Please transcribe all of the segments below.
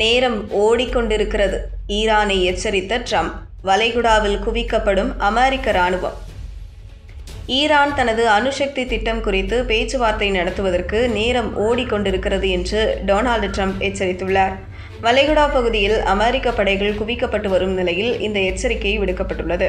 நேரம் ஓடிக்கொண்டிருக்கிறது. ஈரானை எச்சரித்த ட்ரம்ப் வளைகுடாவில் குவிக்கப்படும் அமெரிக்க ராணுவம் ஈரான் தனது அணுசக்தி திட்டம் குறித்து பேச்சுவார்த்தை நடத்துவதற்கு நேரம் ஓடிக்கொண்டிருக்கிறது என்று டொனால்டு ட்ரம்ப் எச்சரித்துள்ளார். வளைகுடா பகுதியில் அமெரிக்க படைகள் குவிக்கப்பட்டு வரும் நிலையில் இந்த எச்சரிக்கை விடுக்கப்பட்டுள்ளது.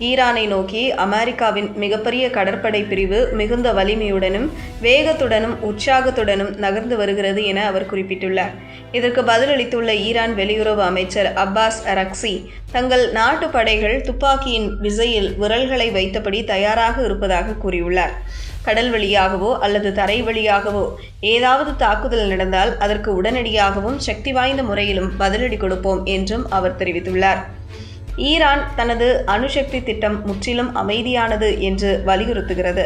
ஈரானை நோக்கி அமெரிக்காவின் மிகப்பெரிய கடற்படை பிரிவு மிகுந்த வலிமையுடனும் வேகத்துடனும் உற்சாகத்துடனும் நகர்ந்து வருகிறது என அவர் குறிப்பிட்டுள்ளார். இதற்கு பதிலளித்துள்ள ஈரான் வெளியுறவு அமைச்சர் அப்பாஸ் அரக்சி தங்கள் நாட்டு படைகள் துப்பாக்கியின் விசையில் விரல்களை வைத்தபடி தயாராக இருப்பதாக கூறியுள்ளார். கடல் வழியாகவோ அல்லது தரை வழியாகவோ ஏதாவது தாக்குதல் நடந்தால் அதற்கு உடனடியாகவும் சக்தி வாய்ந்த முறையிலும் பதிலடி கொடுப்போம் என்றும் அவர் தெரிவித்துள்ளார். ஈரான் தனது அணுசக்தி திட்டம் முற்றிலும் அமைதியானது என்று வலியுறுத்துகிறது.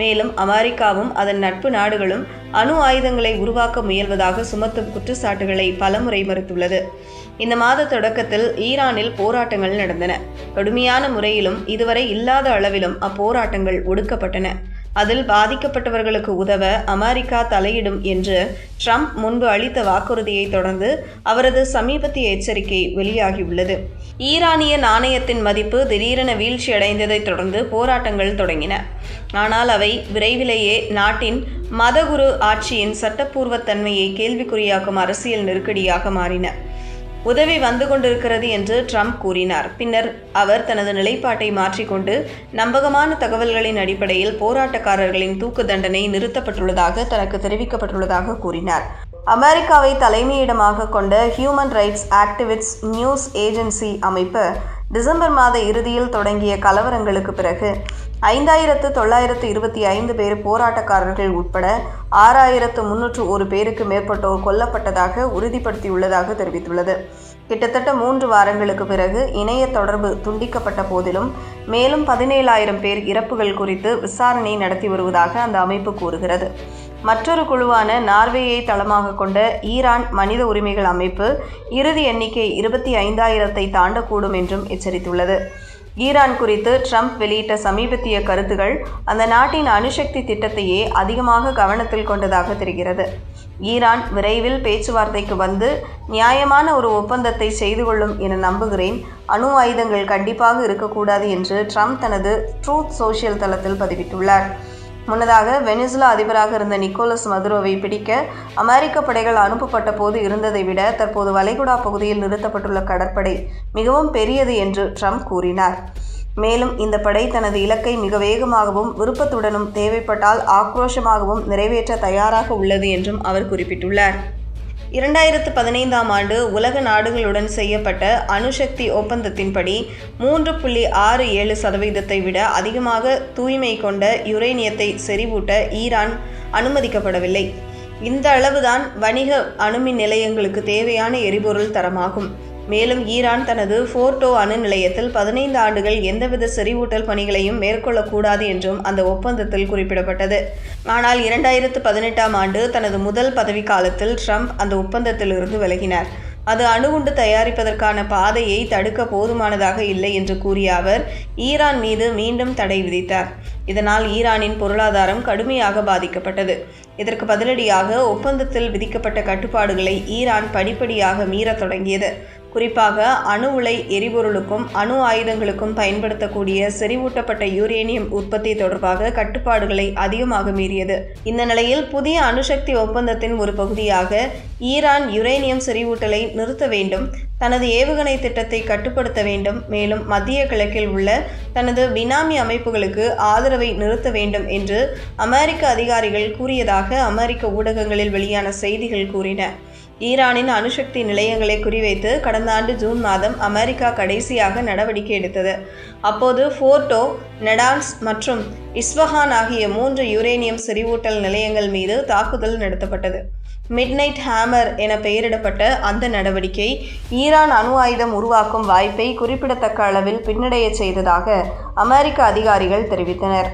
மேலும் அமெரிக்காவும் அதன் நட்பு நாடுகளும் அணு ஆயுதங்களை உருவாக்க முயல்வதாக சுமத்தும் குற்றச்சாட்டுகளை பலமுறை மறுத்துள்ளது. இந்த மாத தொடக்கத்தில் ஈரானில் போராட்டங்கள் நடந்தன. கடுமையான முறையிலும் இதுவரை இல்லாத அளவிலும் அப்போராட்டங்கள் ஒடுக்கப்பட்டன. அதில் பாதிக்கப்பட்டவர்களுக்கு உதவ அமெரிக்கா தலையிடும் என்று ட்ரம்ப் முன்பு அளித்த வாக்குறுதியை தொடர்ந்து அவரது சமீபத்திய எச்சரிக்கை வெளியாகியுள்ளது. ஈரானிய நாணயத்தின் மதிப்பு திடீரென வீழ்ச்சியடைந்ததைத் தொடர்ந்து போராட்டங்கள் தொடங்கின. ஆனால் அவை விரைவிலேயே நாட்டின் மதகுரு ஆட்சியின் சட்டப்பூர்வத்தன்மையை கேள்விக்குறியாக்கும் அரசியல் நெருக்கடியாக மாறின. உதவி வந்து கொண்டிருக்கிறது என்று ட்ரம்ப் கூறினார். பின்னர் அவர் தனது நிலைப்பாட்டை மாற்றிக்கொண்டு நம்பகமான தகவல்களின் அடிப்படையில் போராட்டக்காரர்களின் தூக்கு தண்டனை நிறுத்தப்பட்டுள்ளதாக தனக்கு தெரிவிக்கப்பட்டுள்ளதாக கூறினார். அமெரிக்காவை தலைமையிடமாக கொண்ட human rights activist news agency அமைப்பு டிசம்பர் மாத இறுதியில் தொடங்கிய கலவரங்களுக்கு பிறகு ஐந்தாயிரத்து தொள்ளாயிரத்து இருபத்தி ஐந்து பேர் போராட்டக்காரர்கள் உட்பட ஆறாயிரத்து முன்னூற்று ஒரு பேருக்கு மேற்பட்டோர் கொல்லப்பட்டதாக உறுதிப்படுத்தியுள்ளதாக தெரிவித்துள்ளது. கிட்டத்தட்ட மூன்று வாரங்களுக்கு பிறகு இணைய தொடர்பு துண்டிக்கப்பட்ட போதிலும் மேலும் பதினேழாயிரம் பேர் இறப்புகள் குறித்து விசாரணை நடத்தி வருவதாக அந்த அமைப்பு கூறுகிறது. மற்றொரு குழுவான நார்வேயை தளமாக கொண்ட ஈரான் மனித உரிமைகள் அமைப்பு இறுதி எண்ணிக்கை இருபத்தி ஐந்தாயிரத்தை தாண்டக்கூடும் என்றும் எச்சரித்துள்ளது. ஈரான் குறித்து ட்ரம்ப் வெளியிட்ட சமீபத்திய கருத்துகள் அந்த நாட்டின் அணுசக்தி திட்டத்தையே அதிகமாக கவனத்தில் கொண்டதாக தெரிகிறது. ஈரான் விரைவில் பேச்சுவார்த்தைக்கு வந்து நியாயமான ஒரு ஒப்பந்தத்தை செய்து கொள்ளும் என நம்புகிறேன். அணு ஆயுதங்கள் கண்டிப்பாக இருக்கக்கூடாது என்று ட்ரம்ப் தனது ட்ரூத் சோஷியல் தளத்தில் பதிவிட்டுள்ளார். முன்னதாக வெனிசுலா அதிபராக இருந்த நிக்கோலஸ் மதுரோவை பிடிக்க அமெரிக்க படைகள் அனுப்பப்பட்ட போது இருந்ததை விட தற்போது வளைகுடா பகுதியில் நிறுத்தப்பட்டுள்ள கடற்படை மிகவும் பெரியது என்று ட்ரம்ப் கூறினார். மேலும் இந்த படை தனது இலக்கை மிக வேகமாகவும் விருப்பத்துடனும் தேவைப்பட்டால் ஆக்ரோஷமாகவும் நிறைவேற்ற தயாராக உள்ளது என்றும் அவர் குறிப்பிட்டுள்ளார். இரண்டாயிரத்து பதினைந்தாம் ஆண்டு உலக நாடுகளுடன் செய்யப்பட்ட அணுசக்தி ஒப்பந்தத்தின்படி மூன்று புள்ளி ஆறு ஏழு சதவீதத்தை விட அதிகமாக தூய்மை கொண்ட யுரேனியத்தை செறிவூட்ட ஈரான் அனுமதிக்கப்படவில்லை. இந்த அளவுதான் வணிக அணுமின் நிலையங்களுக்கு தேவையான எரிபொருள் தரமாகும். மேலும் ஈரான் தனது ஃபோர்டோ அணு நிலையத்தில் பதினைந்து ஆண்டுகள் எந்தவித செறிவூட்டல் பணிகளையும் மேற்கொள்ளக்கூடாது என்றும் அந்த ஒப்பந்தத்தில் குறிப்பிடப்பட்டது. ஆனால் இரண்டாயிரத்து பதினெட்டாம் ஆண்டு தனது முதல் பதவிக்காலத்தில் ட்ரம்ப் அந்த ஒப்பந்தத்திலிருந்து விலகினார். அது அணுகுண்டு தயாரிப்பதற்கான பாதையை தடுக்க போதுமானதாக இல்லை என்று கூறிய அவர் ஈரான் மீது மீண்டும் தடை விதித்தார். இதனால் ஈரானின் பொருளாதாரம் கடுமையாக பாதிக்கப்பட்டது. இதற்கு பதிலடியாக ஒப்பந்தத்தில் விதிக்கப்பட்ட கட்டுப்பாடுகளை ஈரான் படிப்படியாக மீறத் தொடங்கியது. குறிப்பாக அணு உலை எரிபொருளுக்கும் அணு ஆயுதங்களுக்கும் பயன்படுத்தக்கூடிய செறிவூட்டப்பட்ட யூரேனியம் உற்பத்தி தொடர்பாக கட்டுப்பாடுகளை அதிகமாக மீறியது. இந்த நிலையில் புதிய அணுசக்தி ஒப்பந்தத்தின் ஒரு பகுதியாக ஈரான் யுரேனியம் செறிவூட்டலை நிறுத்த வேண்டும் தனது ஏவுகணை திட்டத்தை கட்டுப்படுத்த வேண்டும் மேலும் மத்திய கிழக்கில் உள்ள தனது பினாமி அமைப்புகளுக்கு ஆதரவை நிறுத்த வேண்டும் என்று அமெரிக்க அதிகாரிகள் கூறியதாக அமெரிக்க ஊடகங்களில் வெளியான செய்திகள் கூறின. ஈரானின் அணுசக்தி நிலையங்களை குறிவைத்து கடந்த ஆண்டு ஜூன் மாதம் அமெரிக்கா கடைசியாக நடவடிக்கை எடுத்தது. அப்போது ஃபோர்டோ நெடான்ஸ் மற்றும் இஸ்வஹான் ஆகிய மூன்று யுரேனியம் செறிவூட்டல் நிலையங்கள் மீது தாக்குதல் நடத்தப்பட்டது. மிட்நைட் ஹேமர் என பெயரிடப்பட்ட அந்த நடவடிக்கை ஈரான் அணு ஆயுதம் உருவாக்கும் வாய்ப்பை குறிப்பிடத்தக்க அளவில் பின்னடையச் செய்ததாக அமெரிக்க அதிகாரிகள் தெரிவித்தனர்.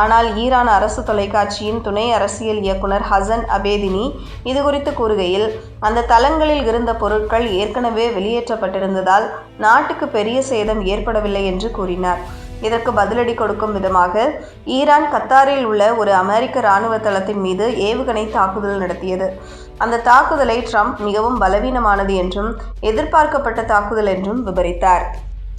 ஆனால் ஈரான் அரசு தொலைக்காட்சியின் துணை அரசியல் இயக்குனர் ஹசன் அபேதினி இது குறித்து கூறுகையில் அந்த தளங்களில் இருந்த பொருட்கள் ஏற்கனவே வெளியேற்றப்பட்டிருந்ததால் நாட்டுக்கு பெரிய சேதம் ஏற்படவில்லை என்று கூறினார். இதற்கு பதிலடி கொடுக்கும் விதமாக ஈரான் கத்தாரில் உள்ள ஒரு அமெரிக்க இராணுவ தளத்தின் மீது ஏவுகணை தாக்குதல் நடத்தியது. அந்த தாக்குதலை ட்ரம்ப் மிகவும் பலவீனமானது என்றும் எதிர்பார்க்கப்பட்ட தாக்குதல் என்றும் விபரித்தார்.